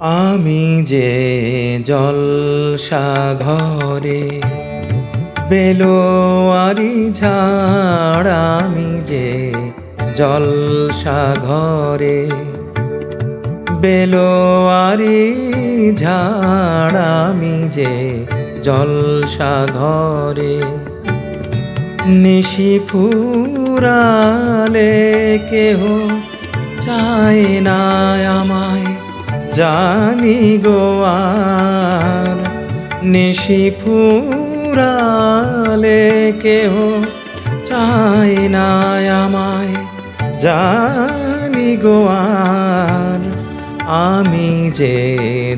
আমি যে জলসাঘরে বেলোয়ারি ঝাড়, আমি যে জলসাঘরে বেলোয়ারি ঝাড়, আমি যে জলসাঘরে নিশি ফুরালে কেহ চায় না আমায়। জানি গো আর নিশি ফুরালে কেহ চায় না আমায়। জানি গো আর আমি যে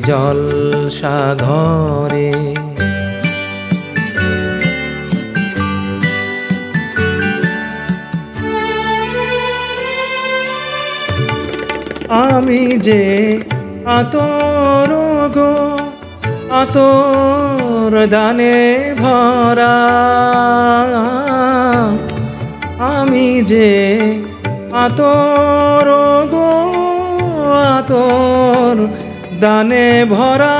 জলসাঘরে আমি যে আতর গো, আতর দানে ভরা। আমি যে আতর গো, আতর দানে ভরা।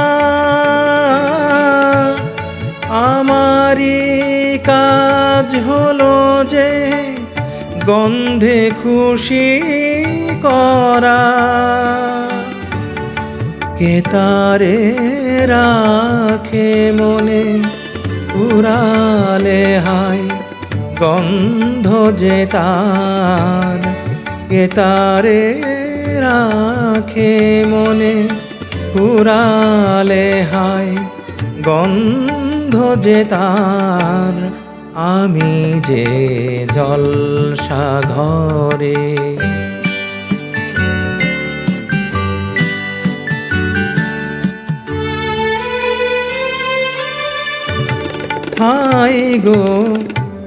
আমারই কাজ হলো যে গন্ধে খুশি করা। কে তারে রাখে মনে, উড়ালে হাই গন্ধ যে তার। কে তারে রাখে মনে, উড়ালে হাই গন্ধ যে তার। আমি যে জলসাঘরে হাই গো?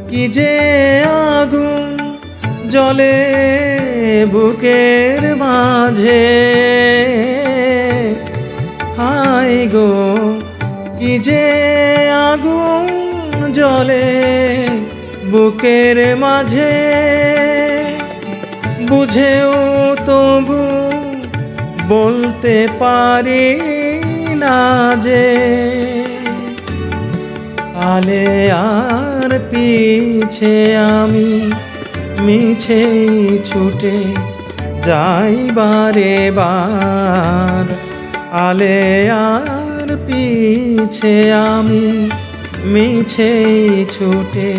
কি যে আগুন জলে বুকের মাঝে? হাই গো, কি যে আগুন জলে বুকের মাঝে? বুঝেও তবু বলতে পারি না যে আলে আর পিছে আমি মিছে ছুটে যাই বারে। বার আলে আর পিছে আমি মিছে ছুটে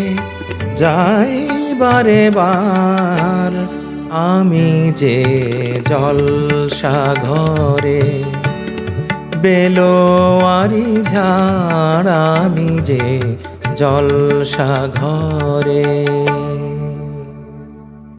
যাই বারে। বার আমি যে জলসাঘরে বেলোয়ারি ঝাড়া নিজে যে জলসাঘরে